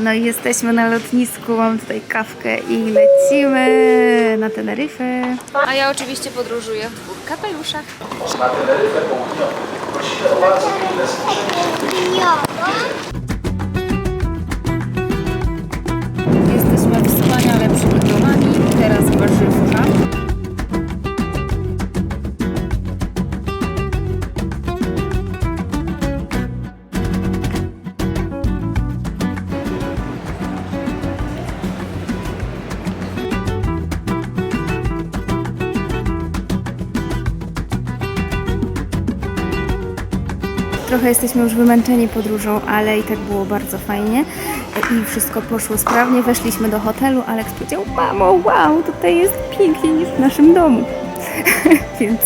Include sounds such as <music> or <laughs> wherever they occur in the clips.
No i jesteśmy na lotnisku, mam tutaj kawkę i lecimy na Teneryfę. A ja oczywiście podróżuję w dwóch kapeluszach. Jesteśmy wspaniale przygotowani. Teraz warzywka. Trochę jesteśmy już wymęczeni podróżą, ale i tak było bardzo fajnie i wszystko poszło sprawnie. Weszliśmy do hotelu, Aleks powiedział, mamo, wow, tutaj jest piękniej niż w naszym domu. <laughs> Więc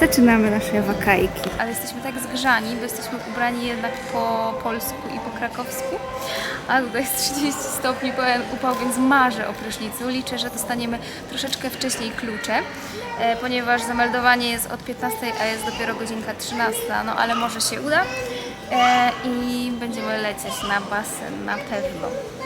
zaczynamy nasze wakajki. Ale jesteśmy tak zgrzani, bo jesteśmy ubrani jednak po polsku i po krakowsku, a tutaj jest 30 stopni, pełen upał, więc marzę o prysznicu. Liczę, że dostaniemy troszeczkę wcześniej klucze, e, ponieważ zameldowanie jest od 15, a jest dopiero godzinka 13, no ale może się uda e, i będziemy lecieć na basen na pewno.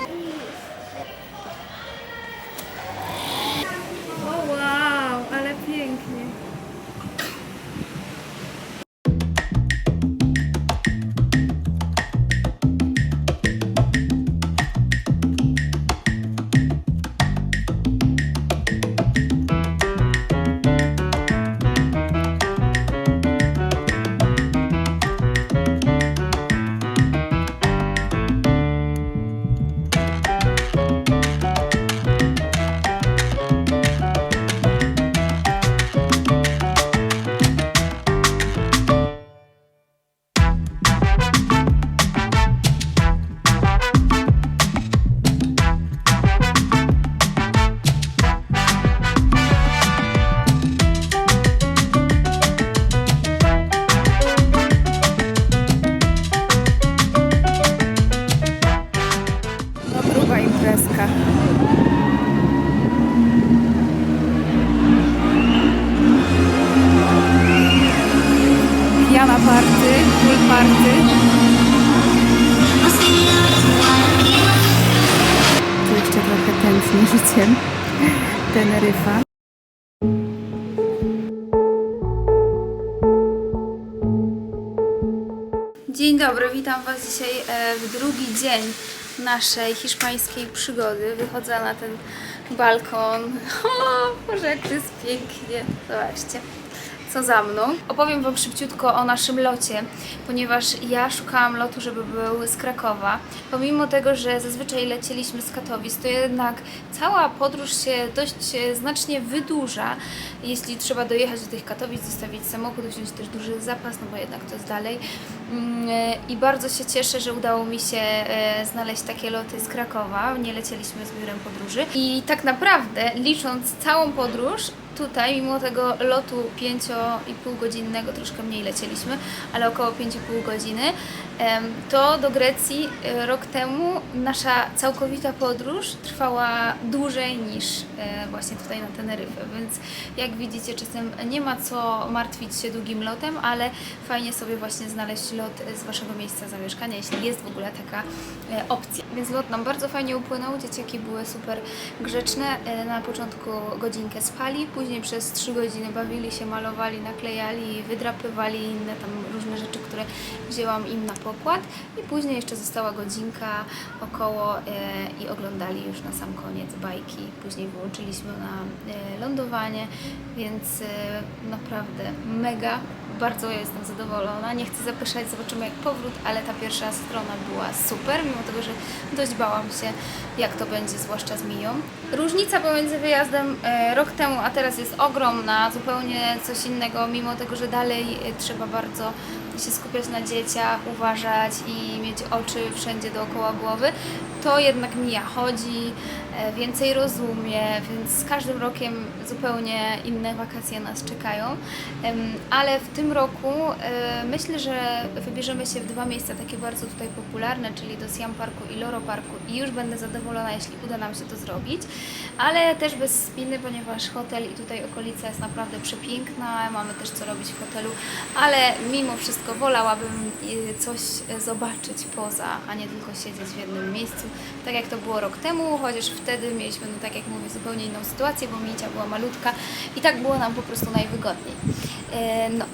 Dzień dobry, witam Was dzisiaj e, w drugi dzień naszej hiszpańskiej przygody. Wychodzę na ten balkon. <laughs> O, Boże, jak to jest pięknie. Zobaczcie, co za mną. Opowiem Wam szybciutko o naszym locie, ponieważ ja szukałam lotu, żeby był z Krakowa. Pomimo tego, że zazwyczaj lecieliśmy z Katowic, to jednak cała podróż się dość e, znacznie wydłuża, jeśli trzeba dojechać do tych Katowic, zostawić samochód, wziąć też duży zapas, no bo jednak to jest dalej. Mm, e, I bardzo się cieszę, że udało mi się e, znaleźć takie loty z Krakowa. Nie lecieliśmy z biurem podróży. I tak naprawdę, licząc całą podróż, tutaj, mimo tego lotu 5,5 godzinnego, troszkę mniej lecieliśmy, ale około 5,5 godziny, to do Grecji e, rok temu nasza całkowita podróż trwała dłużej niż e, właśnie tutaj na Teneryfę, więc jak widzicie czasem nie ma co martwić się długim lotem, ale fajnie sobie właśnie znaleźć lot z Waszego miejsca zamieszkania, jeśli jest w ogóle taka e, opcja. Więc lot nam bardzo fajnie upłynął, dzieciaki były super grzeczne, na początku godzinkę spali, później przez 3 godziny bawili się, malowali, naklejali, wydrapywali inne tam różne rzeczy, które wzięłam im na pokład i później jeszcze została godzinka około e, i oglądali już na sam koniec bajki. Później wyłączyliśmy na e, lądowanie, więc e, naprawdę mega, bardzo jestem zadowolona. Nie chcę zapyszać, zobaczymy jak powrót, ale ta pierwsza strona była super, mimo tego, że dość bałam się jak to będzie, zwłaszcza z Miją. Różnica pomiędzy wyjazdem e, rok temu, a teraz jest ogromna, zupełnie coś innego, mimo tego, że dalej e, trzeba bardzo się skupiać na dzieciach, uważać i mieć oczy wszędzie dookoła głowy, to jednak Mija chodzi, e, więcej rozumie, więc z każdym rokiem zupełnie inne wakacje nas czekają. Ale w tym roku e, myślę, że wybierzemy się w dwa miejsca takie bardzo tutaj popularne, czyli do Siam Parku i Loro Parku i już będę zadowolona, jeśli uda nam się to zrobić, ale też bez spiny, ponieważ hotel i tutaj okolica jest naprawdę przepiękna, mamy też co robić w hotelu, ale mimo wszystko wolałabym e, coś zobaczyć poza, a nie tylko siedzieć w jednym miejscu. Tak jak to było rok temu, chociaż wtedy mieliśmy, no tak jak mówię, zupełnie inną sytuację, bo Micia była malutka i tak było nam po prostu najwygodniej. E, no,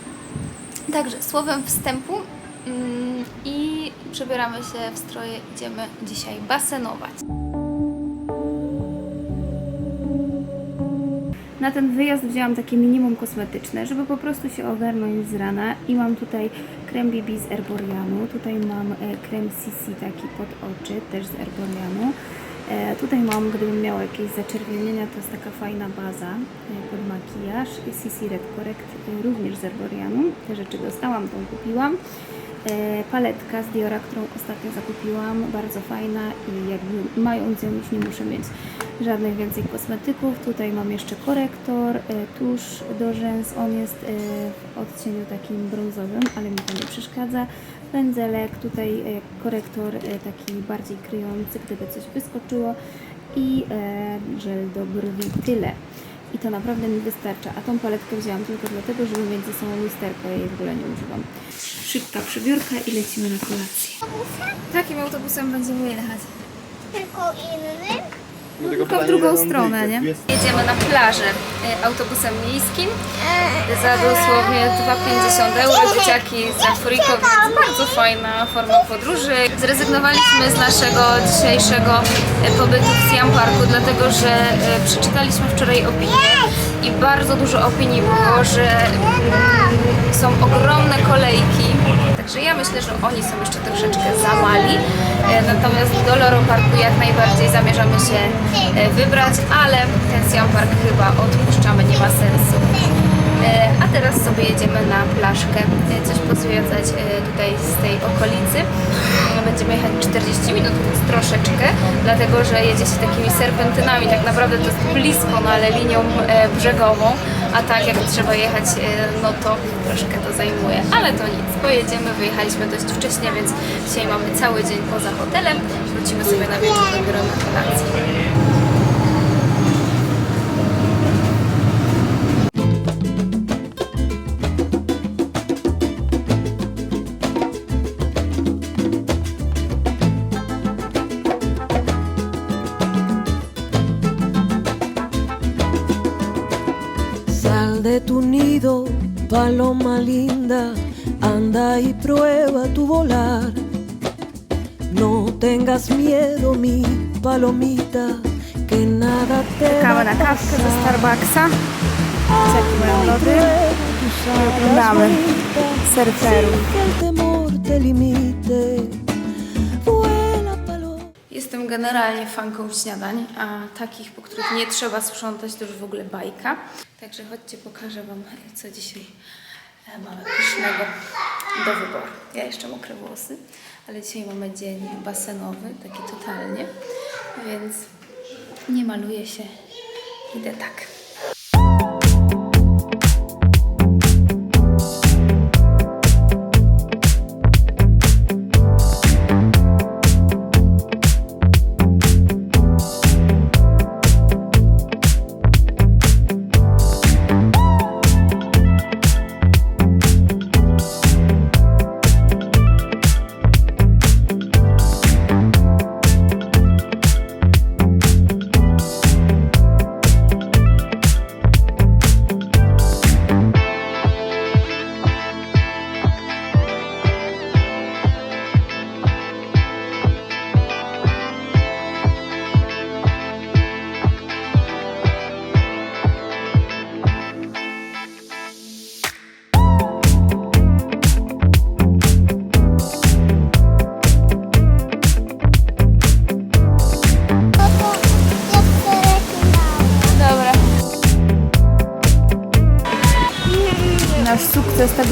Także słowem wstępu mm, i przebieramy się w stroje, idziemy dzisiaj basenować. Na ten wyjazd wzięłam takie minimum kosmetyczne, żeby po prostu się ogarnąć z rana i mam tutaj krem BB z Erborianu, tutaj mam e, krem CC taki pod oczy, też z Erborianu. E, tutaj mam, gdybym miała jakieś zaczerwienienia, to jest taka fajna baza e, pod makijaż. CC Red Correct również z Erborianu. Te rzeczy dostałam, tą kupiłam. E, paletka z Diora, którą ostatnio zakupiłam, bardzo fajna i jakby mając ją już nie muszę mieć żadnych więcej kosmetyków. Tutaj mam jeszcze korektor, e, tusz do rzęs, on jest e, w odcieniu takim brązowym, ale mi to nie przeszkadza. Pędzelek, tutaj korektor taki bardziej kryjący, gdyby coś wyskoczyło i żel do brwi, tyle. I to naprawdę mi wystarcza, a tą paletkę wzięłam tylko dlatego, żeby mieć ze sobą lusterko, ja jej w ogóle nie używam. Szybka przebiórka i lecimy na kolację. Takim autobusem będziemy jechać. Tylko innym? Tylko w drugą stronę, nie? Jedziemy na plażę e, autobusem miejskim za dosłownie 2,50 euro. Dzieciaki czwórko, więc bardzo fajna forma podróży. Zrezygnowaliśmy z naszego dzisiejszego e, pobytu w Siam Parku, dlatego że e, przeczytaliśmy wczoraj opinie i bardzo dużo opinii było, że mm, są ogromne kolejki. Także ja myślę, że oni są jeszcze troszeczkę za mali. E, Natomiast do Loro Parku jak najbardziej zamierzamy się e, wybrać, ale ten Park chyba odpuszczamy, nie ma sensu. E, A teraz sobie jedziemy na e, coś pozwiedzać tutaj z tej okolicy. Będziemy jechać 40 minut, więc troszeczkę, dlatego że jedzie się takimi serpentynami, tak naprawdę to jest blisko, no ale linią brzegową, a tak jak trzeba jechać, e, no to troszkę to zajmuje, ale to nic, pojedziemy, wyjechaliśmy dość wcześnie, więc dzisiaj mamy cały dzień poza hotelem, wrócimy sobie na wieczór dopiero na kolację. Linda, anda y prueba tu volar. No tengas miedo, mi palomita, que nada te Kawa a na kawkę ze. Starbucksa. Dzieciaki mają lody. oglądamy surferów. Jestem generalnie fanką śniadań, a takich, po których nie trzeba sprzątać, to już w ogóle bajka. Także chodźcie, pokażę Wam, co dzisiaj mamy pysznego do wyboru. Ja jeszcze mokre włosy, ale dzisiaj mamy dzień basenowy, taki totalnie, więc nie maluję się, idę tak.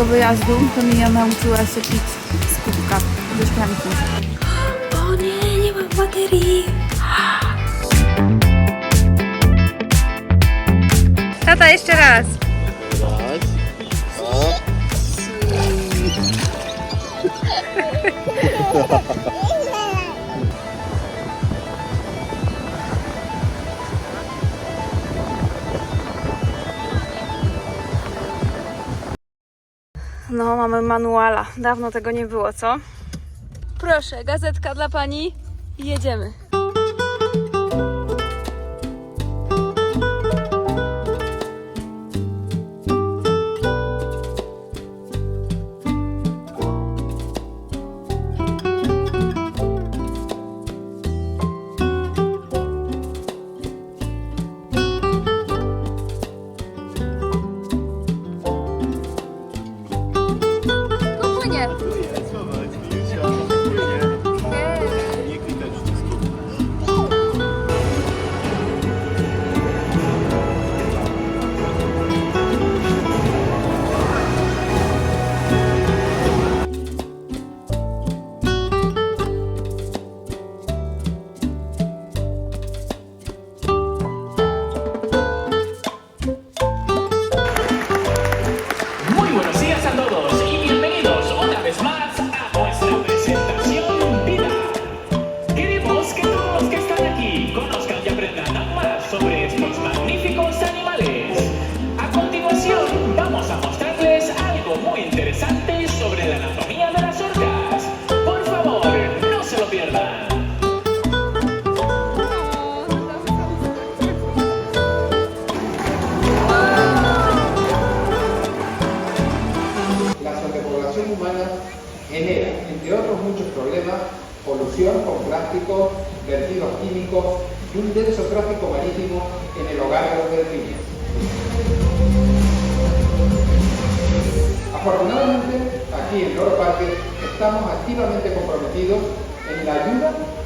Wyjazdu to Mia nauczyła się pić z kubka ze szklanki. O nie, nie mam baterii. Tata, jeszcze raz. No, mamy manuala. Dawno tego nie było, co? Proszę, gazetka dla pani. I jedziemy.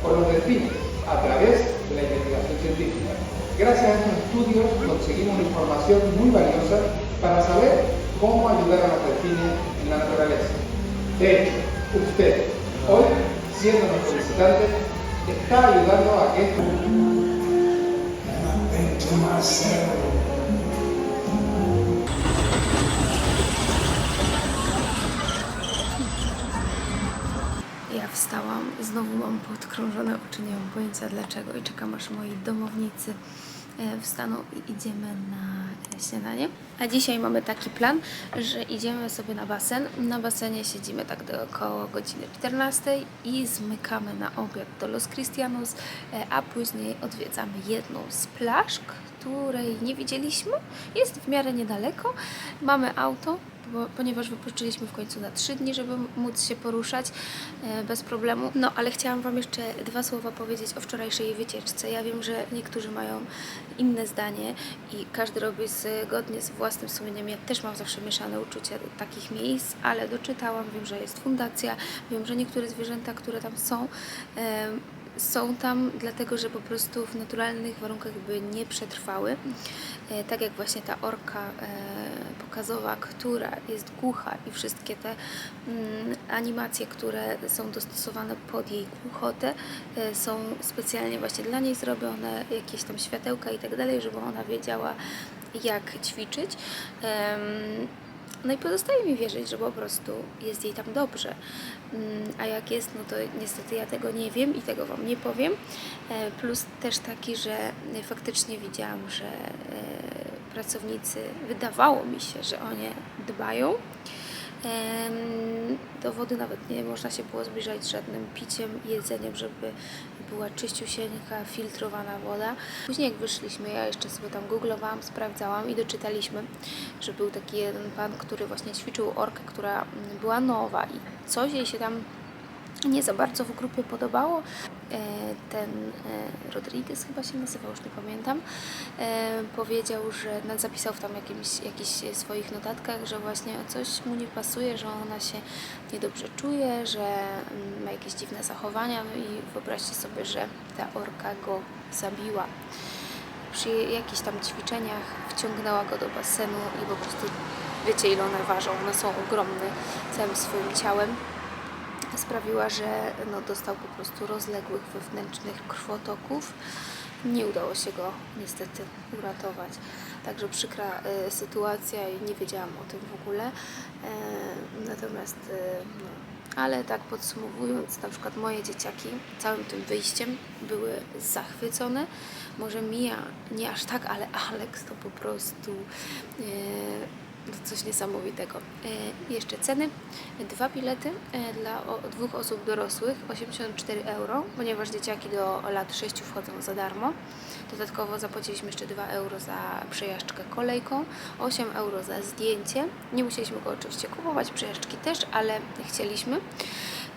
Por los delfines a través de la investigación científica. Gracias a estos estudios conseguimos información muy valiosa para saber cómo ayudar a los delfines en la naturaleza. De hecho, usted, hoy, siendo nuestro visitante, está ayudando a que esto wstałam, znowu mam podkrążone oczy, nie mam pojęcia dlaczego i czekam aż moi domownicy e, wstaną i idziemy na śniadanie. A dzisiaj mamy taki plan, że idziemy sobie na basen. Na basenie siedzimy tak do około godziny 14 i zmykamy na obiad do Los Cristianos, e, a później odwiedzamy jedną z plaż, której nie widzieliśmy. Jest w miarę niedaleko. Mamy auto, bo, ponieważ wypoczyliśmy w końcu na trzy dni, żeby móc się poruszać e, bez problemu. No, ale chciałam Wam jeszcze dwa słowa powiedzieć o wczorajszej wycieczce. Ja wiem, że niektórzy mają inne zdanie i każdy robi zgodnie z własnym sumieniem. Ja też mam zawsze mieszane uczucia do takich miejsc, ale doczytałam, wiem, że jest fundacja, wiem, że niektóre zwierzęta, które tam są, em, są tam dlatego, że po prostu w naturalnych warunkach by nie przetrwały. E, Tak jak właśnie ta orka e, pokazowa, która jest głucha i wszystkie te mm, animacje, które są dostosowane pod jej głuchotę, e, są specjalnie właśnie dla niej zrobione, jakieś tam światełka i tak dalej, żeby ona wiedziała jak ćwiczyć. No i pozostaje mi wierzyć, że po prostu jest jej tam dobrze. Mm, A jak jest, no to niestety ja tego nie wiem i tego Wam nie powiem. E, Plus też taki, że faktycznie widziałam, że e, pracownicy, wydawało mi się, że o nie dbają. Do wody nawet nie można się było zbliżać żadnym piciem jedzeniem, żeby była czyściusieńka, filtrowana woda. Później jak wyszliśmy, ja jeszcze sobie tam googlowałam, sprawdzałam i doczytaliśmy, że był taki jeden pan, który właśnie ćwiczył orkę, która była nowa i coś jej się tam nie za bardzo w grupie podobało. E, Ten e, Rodriguez chyba się nazywał, już nie pamiętam, e, powiedział, że no, zapisał w tam jakimś, jakichś swoich notatkach, że właśnie coś mu nie pasuje, że ona się niedobrze czuje, że mm, ma jakieś dziwne zachowania no i wyobraźcie sobie, że ta orka go zabiła. Przy jakichś tam ćwiczeniach wciągnęła go do basenu i po prostu wiecie ile one ważą, one są ogromne całym swoim ciałem sprawiła, że no, dostał po prostu rozległych wewnętrznych krwotoków. Nie udało się go niestety uratować. Także przykra e, sytuacja i nie wiedziałam o tym w ogóle. E, natomiast, e, no, ale tak podsumowując, na przykład moje dzieciaki całym tym wyjściem były zachwycone. Może Mia nie aż tak, ale Alex to po prostu. E, no coś niesamowitego. E, jeszcze ceny. Dwa bilety e, dla o, dwóch osób dorosłych 84 euro, ponieważ dzieciaki do lat 6 wchodzą za darmo. Dodatkowo zapłaciliśmy jeszcze 2 euro za przejażdżkę kolejką, 8 euro za zdjęcie. Nie musieliśmy go oczywiście kupować, przejażdżki też, ale chcieliśmy.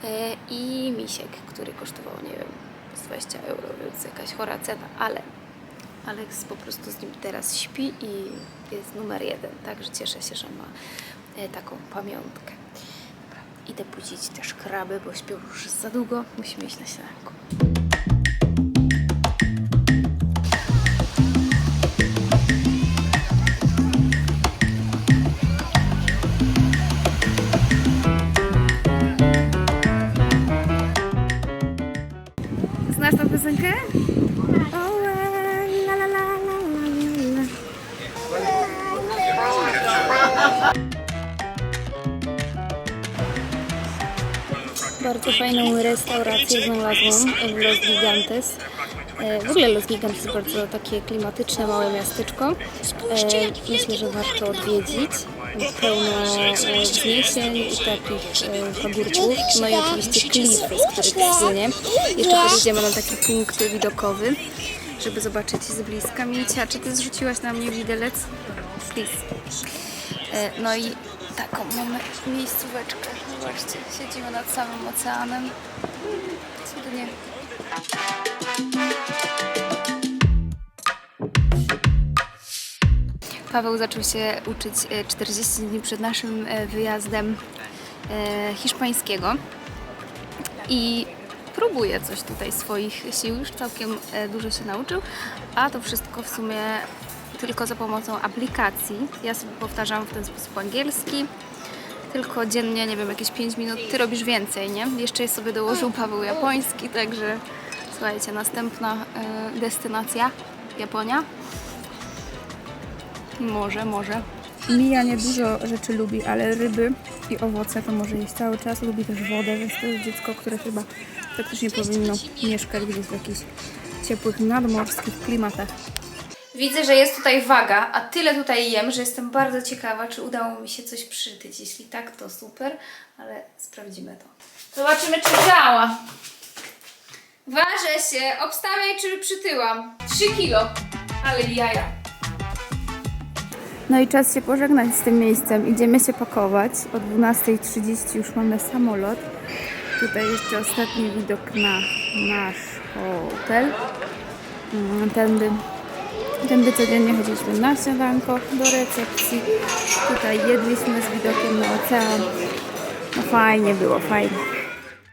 E, I misiek, który kosztował, nie wiem, z 20 euro, więc jakaś chora cena, ale Alex po prostu z nim teraz śpi i jest numer jeden, także cieszę się, że ma e, taką pamiątkę. Dobra, idę budzić też kraby, bo śpią już za długo, musimy iść na śniadanko. Znasz tą piosenkę? Bardzo fajną restaurację znalazłam w Los Gigantes. E, W ogóle Los Gigantes jest bardzo takie klimatyczne, małe miasteczko. E, Myślę, że warto odwiedzić. Pełno e, wzniesień i takich pagórków. No i oczywiście klify, z których słynie. Jeszcze podjedziemy na taki punkt widokowy, żeby zobaczyć z bliska. Micia, czy ty zrzuciłaś na mnie widelec? Please. No i taką mamy miejscóweczkę. Zobaczcie, siedzimy nad samym oceanem. Cudnie. Paweł zaczął się uczyć e, 40 dni przed naszym e, wyjazdem e, hiszpańskiego i próbuje coś tutaj swoich sił. Już całkiem e, dużo się nauczył, a to wszystko w sumie tylko za pomocą aplikacji. Ja sobie powtarzam w ten sposób angielski, tylko dziennie, nie wiem, jakieś 5 minut. Ty robisz więcej, nie? Jeszcze sobie dołożył Paweł japoński, także słuchajcie, następna e, destynacja Japonia. Może, może. Mija nie dużo rzeczy lubi, ale ryby i owoce to może jeść cały czas. Lubi też wodę, więc to jest dziecko, które chyba faktycznie powinno mieszkać gdzieś w jakichś ciepłych nadmorskich klimatach. Widzę, że jest tutaj waga, a tyle tutaj jem, że jestem bardzo ciekawa, czy udało mi się coś przytyć. Jeśli tak, to super, ale sprawdzimy to. Zobaczymy, czy działa. Ważę się, obstawiaj, czy przytyłam. 3 kilo, ale jaja. No i czas się pożegnać z tym miejscem. Idziemy się pakować. O 12.30 już mamy samolot. Tutaj jeszcze ostatni widok na nasz hotel. Mm, Tędy, tędy codziennie chodziliśmy na śniadanko do recepcji. Tutaj jedliśmy z widokiem na ocean. No fajnie było, fajnie.